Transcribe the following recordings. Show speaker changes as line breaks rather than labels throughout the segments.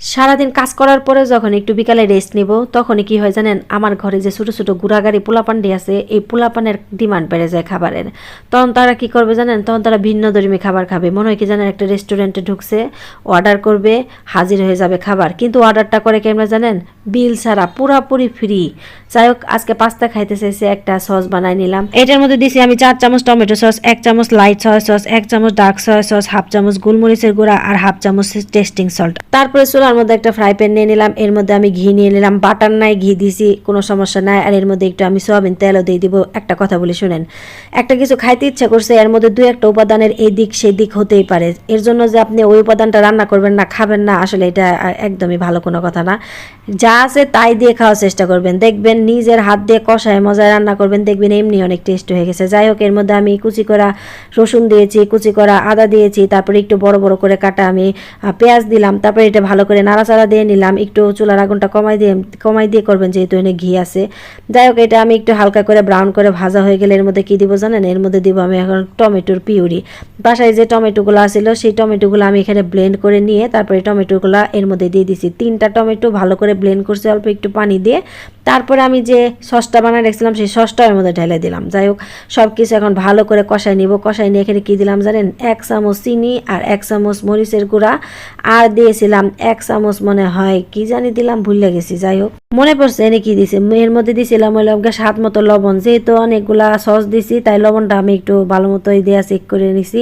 সারাদিন কাজ করার পরে যখন একটু বিকালে রেস্ট নিব, তখনই কি হয় জানেন, আমার ঘরে যে ছোটো ছোটো গুড়াগাড়ি পোলাপান্ডি আছে, এই পোলাপানের ডিমান্ড বেড়ে যায় খাবারের। তখন তারা কি করবে জানেন, তখন তারা ভিন্ন ধর্মী খাবার খাবে। মনে হয় কি জানেন, একটা রেস্টুরেন্টে ঢুকছে অর্ডার করবে, হাজির হয়ে যাবে খাবার। কিন্তু অর্ডারটা করে কেমন জানেন বিল ছাড়া পুরাপুরি ফ্রি যাই হোক, আজকে পাস্তা খাইতে চাইছে, একটা সস বানাই নিলাম। এটার মধ্যে দিছি আমি চার চামচ টমেটো সস এক চামচ লাইট সয়া সস এক চামচ ডার্ক সয়া সস হাফ চামচ গোলমরিচের গুঁড়া আর হাফ চামচ টেস্টিং সল্ট তারপরে চুলার মধ্যে একটা ফ্রাই প্যান নিয়ে নিলাম, এর মধ্যে আমি ঘি নিয়ে নিলাম বাটার নাই, ঘি দিছি, কোনো সমস্যা নাই, আর এর মধ্যে একটু আমি সোয়াবিন তেলও দিয়ে দিব। একটা কথা বলে, শুনেন, একটা কিছু খাইতে ইচ্ছা করছে, এর মধ্যে দু একটা উপাদানের এই দিক সেই দিক হতেই পারে। এর জন্য যে আপনি ওই উপাদানটা রান্না করবেন না, খাবেন না, আসলে এটা একদমই ভালো কোনো কথা না। যা আছে তাই দিয়ে খাওয়ার চেষ্টা করবেন। দেখবেন নিজের হাত দিয়ে কষায় মজায় রান্না করবেন, দেখবেন এমনি অনেক টেস্ট হয়ে গেছে। যাই হোক, এর মধ্যে আমি কুচি করা রসুন দিয়েছি, কুচি করা আদা দিয়েছি, তারপরে একটু বড় বড় করে কাটা আমি পেঁয়াজ দিলাম, তারপরে এটা ভালো করে নাড়াচাড়া দিয়ে নিলাম, একটু চুলার আগুনটা কমাই দিয়ে কমাই দিয়ে করবেন যেহেতু এনে ঘি আছে। যাই হোক, এটা আমি একটু হালকা করে ব্রাউন করে ভাজা হয়ে গেলে এর মধ্যে কী দিব জানেন? এর মধ্যে দিব আমি এখন টমেটোর পিউরি। বাসায় যে টমেটোগুলো আছিল, সেই টমেটোগুলো আমি এখানে ব্লেন্ড করে নিয়ে তারপরে টমেটোগুলো এর মধ্যে দিয়ে দিছি। তিনটা টমেটো ভালো করে ব্লেন্ড করছে, অল্প একটু পানি দিয়ে। তারপরে আমি যে সসটা বানায় রেখেছিলাম, সেই সসটা এর মধ্যে ঢেলে দিলাম। যাই হোক সব কিছু এখন ভালো করে কষাই নিব। কষাই নিয়ে এখানে কী দিলাম জানেন? এক চামচ চিনি আর এক চামচ মরিচের গুঁড়া। আর দিয়েছিলাম এক চামচ মনে হয় কি জানি দিলাম, ভুলে গেছি। যাই হোক, মনে পড়ছে এনে কি দিছি। এর মধ্যে দিছিলাম হলো গিয়ে স্বাদ মতো লবণ। যেহেতু অনেকগুলা সস দিছি, তাই লবণটা আমি একটু ভালো মতো দেওয়া চেক করে নিছি।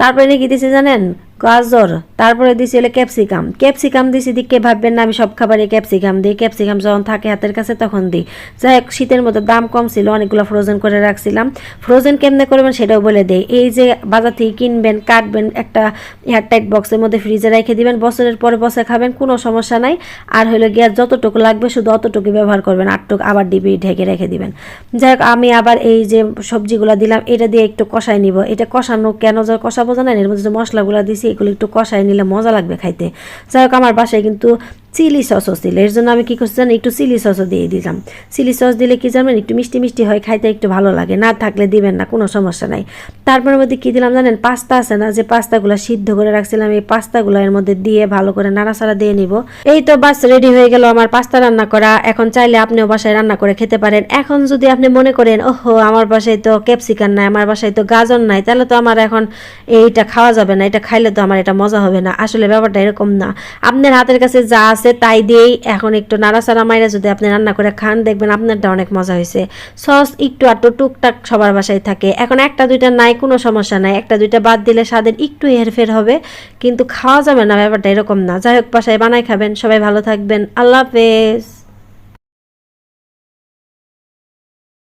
তারপরে এনে কি দিছি জানেন? গাজর, তারপরে দিছি হলো ক্যাপসিকাম ক্যাপসিকাম দিছি দিকে ভাববেন না, আমি সব খাবারে ক্যাপসিকাম দিই। ক্যাপসিকাম যখন থাকে হাতের কাছে তখন দিই। যাই হোক শীতের মধ্যে দাম কম ছিল, অনেকগুলো ফ্রোজেন করে রাখছিলাম। ফ্রোজেন কেমনে করবেন সেটাও বলে দেই। এই যে বাজার থেকে কিনবেন, কাটবেন একটা এয়ারটাইট বক্সের মধ্যে ফ্রিজে রেখে দিবেন, বছরের পরে বছর খাবেন, কোনো সমস্যা নাই। আর হলো গ্যাস যতটুকু লাগবে শুধু অতটুকু ব্যবহার করবেন, আটটুকু আবার ডিবি ঢেকে রেখে দিবেন। যাই হোক আমি আবার এই যে সবজিগুলো দিলাম, এটা দিয়ে একটু কষাই নিব। এটা কষানো কেন যে কষাবো জানেন? এর মধ্যে যে মশলাগুলো দিছি এগুলো একটু কষাই নিলে মজা লাগবে খাইতে। যাই হোক আমার বাসায় কিন্তু চিলি সসও ছিল এর জন্য আমি কী করছি জানি একটু চিলি সসও দিয়ে দিলাম। চিলি সস দিলে কি জানবেন একটু মিষ্টি মিষ্টি হয়, খাইতে একটু ভালো লাগে। না থাকলে দিবেন না, কোনো সমস্যা নাই। তারপরের মধ্যে কী দিলাম জানেন? পাস্তা আছে না, যে পাস্তাগুলো সিদ্ধ করে রাখছিলাম, এই পাস্তাগুলো এর মধ্যে দিয়ে ভালো করে নাড়াচাড়া দিয়ে নিব। এই তো বাস, রেডি হয়ে গেল আমার পাস্তা রান্না করা। এখন চাইলে আপনিও বাসায় রান্না করে খেতে পারেন। এখন যদি আপনি মনে করেন, ওহো, আমার বাসায় তো ক্যাপসিকান নাই, আমার বাসায় তো গাজর নাই তাহলে তো আমার এখন এইটা খাওয়া যাবে না, এটা খাইলে তো আমার এটা মজা হবে না। আসলে ব্যাপারটা এরকম না। আপনার হাতের কাছে যা আছে, তাই দিয়েই এখন একটু নাড়াচাড়া মাইরা যদি আপনি রান্না করে খান, দেখবেন আপনারটা অনেক মজা হয়েছে সস একটু আটটু টুকটাক সবার বাসায় থাকে। এখন একটা, দুইটা নাই, কোনো সমস্যা নাই। একটা, দুইটা বাদ দিলে স্বাদের একটু হেরফের হবে, কিন্তু খাওয়া যাবে না, ব্যাপারটা এরকম না। যাই হোক, বাসায় বানাই খাবেন। সবাই ভালো থাকবেন। আল্লাহ হাফেজ।